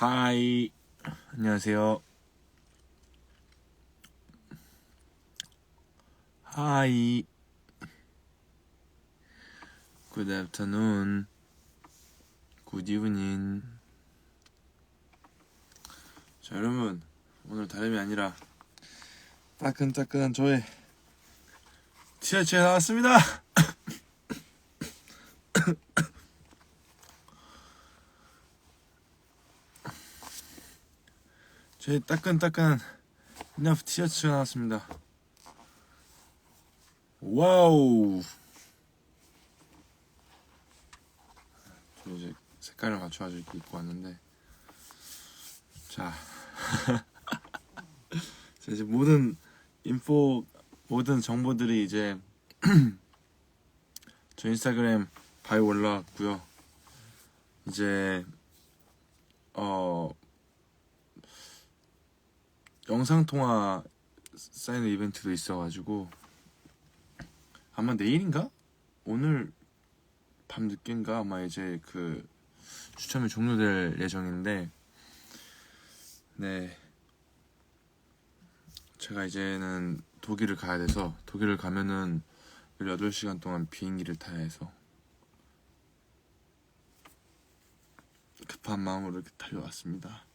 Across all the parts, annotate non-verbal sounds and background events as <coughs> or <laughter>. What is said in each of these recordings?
하이. 안녕하세요. 하이. Good afternoon. Good evening. 자 여러분. 오늘 다름이 아니라 따끈따끈한 저의 티셔츠가 나왔습니다 <coughs> <coughs> 제 따끈따끈한 이너프 티셔츠가 나왔습니다. 와우. 저 이제 색깔을 맞춰가지고 입고 왔는데, 자, 자 <laughs> 이제 모든 인포 모든 정보들이 이제 <clears throat> 저 인스타그램 바이오 올라왔고요. 이제 어 영상 통화 사인 이벤트도 있어가지고. 아마 내일인가? 오늘 밤 늦게인가? 아마 이제 그 추첨이 종료될 예정인데. 네. 제가 이제는 독일을 가야 돼서 독일을 가면은 18시간 동안 비행기를 타야 해서 급한 마음으로 이렇게 달려왔습니다.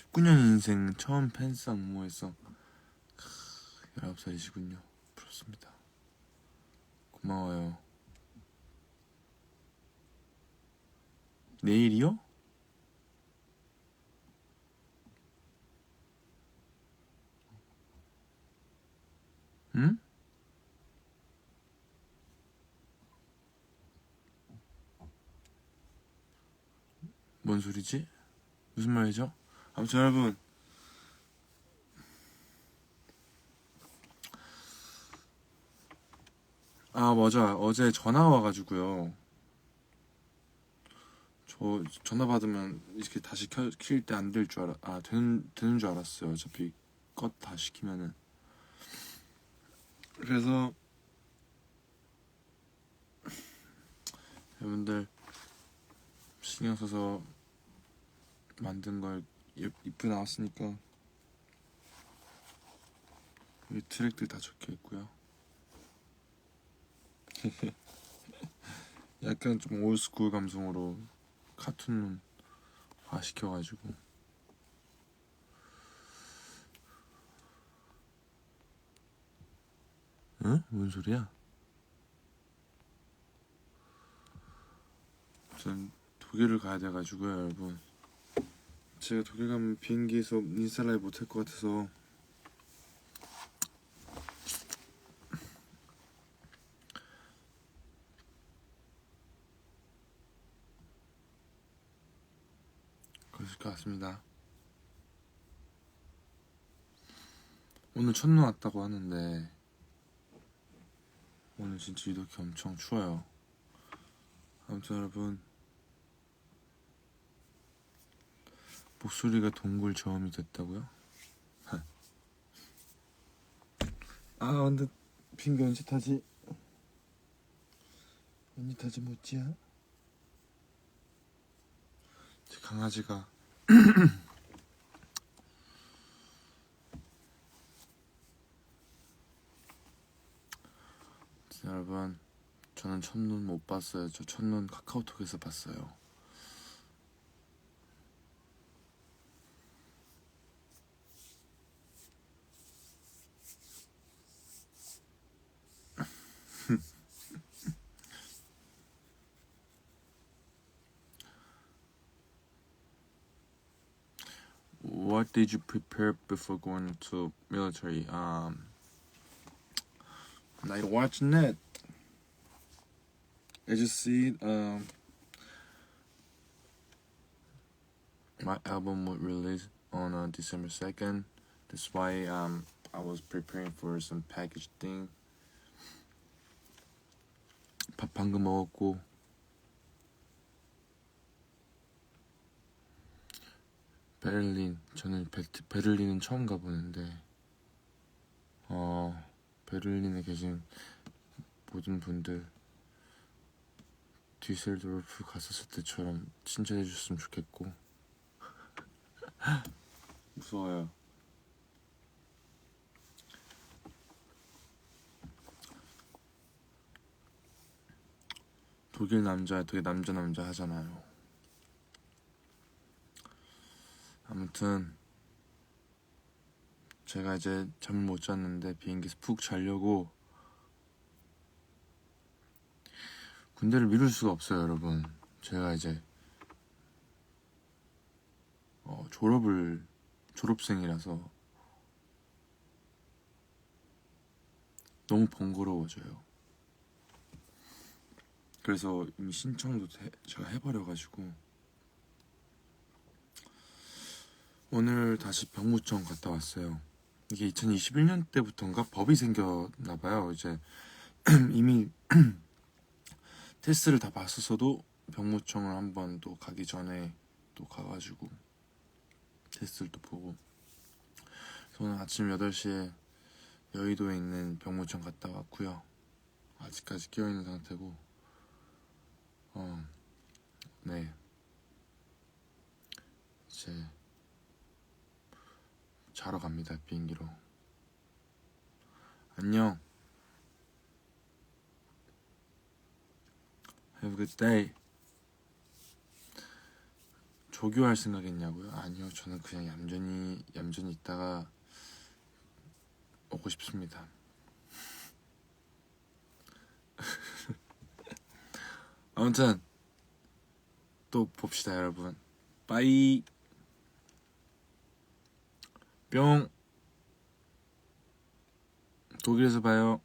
19년 인생 처음 팬스 안무에서 19살이시군요. 부럽습니다. 고마워요. 내일이요? 응? 뭔 소리지? 무슨 말이죠? 아무튼 여러분. 아 맞아. 어제 전화 와가지고요. 저 전화 받으면 이렇게 다시 킬 때 안 될 줄 알아 아 되는 되는 줄 알았어요. 어차피 껐 다 시키면은. 그래서 여러분들 신경 써서 만든 걸 이쁘게 나왔으니까 여기 트랙들 다 적혀 있고요. <laughs> 약간 좀 올스쿨 감성으로 카툰 화 시켜가지고 응? 뭔 소리야? 전 독일을 가야 돼가지고요 여러분 제가 독일 가면 비행기에서 인스타 라이브 못할 것 같아서. 그랬을 것 같습니다. 오늘 첫눈 왔다고 하는데 오늘 진짜 이렇게 엄청 추워요. 아무튼 여러분 목소리가 동굴 저음이 됐다고요? <laughs> 아 근데 빙기 언제 타지? 언제 타지 못지야? 제 강아지가 <clears throat> 여러분 저는 첫눈 못 봤어요 저 첫눈 카카오톡에서 봤어요 what did you prepare before going to military? Um, like watching it. I just see um, my album would release on uh, December second. That's why um, I was preparing for some package thing. 밥 방금 먹었고 베를린 저는 베, 베를린은 처음 가보는데 어 베를린에 계신 모든 분들 뒤셀도르프 갔었을 때처럼 친절해줬으면 좋겠고 <laughs> 무서워요. 독일 남자 되게 남자 남자 하잖아요. 아무튼 제가 이제 잠을 못 잤는데 비행기에서 푹 자려고 군대를 미룰 수가 없어요, 여러분. 제가 이제 어, 졸업을 졸업생이라서 너무 번거로워져요. 그래서 이미 신청도 해- 제가 해버려가지고 오늘 다시 병무청 갔다 왔어요. 이게 2021년 때부터인가 법이 생겼나 봐요. 이제 <clears throat> 이미 <clears throat> 테스트를 다 봤었어도 병무청을 한번 또 가기 전에 또 가가지고 테스트를 또 보고 오늘 아침 8시에 여의도에 있는 병무청 갔다 왔고요. 아직까지 깨어있는 상태고 어, 네. 이제 자러 갑니다. 비행기로. 안녕. Have a good day. 조교할 생각했냐고요? 아니요. 저는 그냥 얌전히 얌전히 있다가 오고 싶습니다. <laughs> 아무튼 또 봅시다 여러분 빠이 뿅. 독일에서 봐요